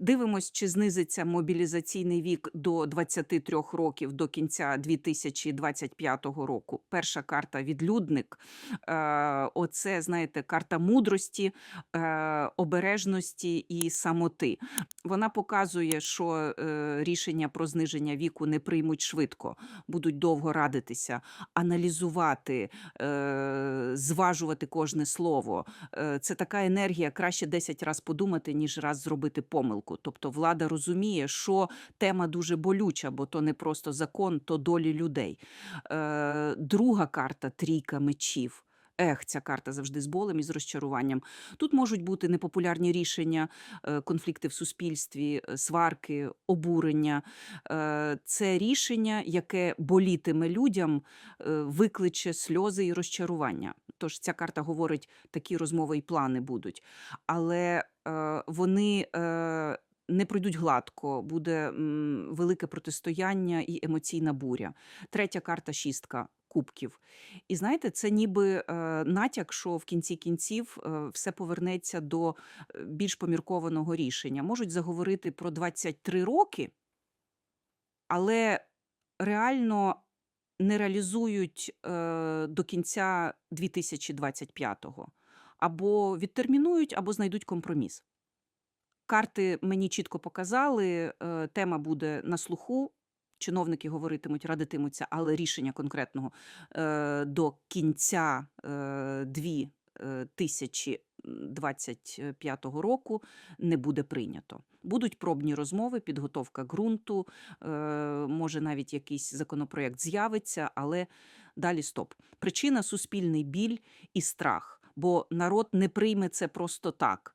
Дивимось, чи знизиться мобілізаційний вік до 23 років до кінця 2025 року. Перша карта відлюдник. Е, Оце, знаєте, карта мудрості, е, обережності і самоти. Вона показує, що е, рішення про зниження віку не приймуть швидко, будуть довго радитися, аналізувати, зважувати кожне слово. Це така енергія, краще 10 разів подумати, ніж раз зробити помилку. Тобто влада розуміє, що тема дуже болюча, бо то не просто закон, то долі людей. Е, Друга карта трійка мечів. Ех, ця карта завжди з болем і з розчаруванням. Тут можуть бути непопулярні рішення, е, конфлікти в суспільстві, е, сварки, обурення. Е, Це рішення, яке болітиме людям, викличе сльози і розчарування. Тож ця карта говорить, такі розмови і плани будуть. Але е, вони е, не пройдуть гладко, буде велике протистояння і емоційна буря. Третя карта шістка. Кубків. І знаєте, це ніби е, натяк, що в кінці кінців е, все повернеться до е, більш поміркованого рішення. Можуть заговорити про 23 роки, але реально не реалізують е, до кінця 2025-го. Або відтермінують, або знайдуть компроміс. Карти мені чітко показали, е, тема буде на слуху. Чиновники говоритимуть, радитимуться, але рішення конкретного е, до кінця е, 2025 року не буде прийнято. Будуть пробні розмови, підготовка ґрунту, е, може навіть якийсь законопроєкт з'явиться, але далі стоп. Причина суспільний біль і страх, бо народ не прийме це просто так.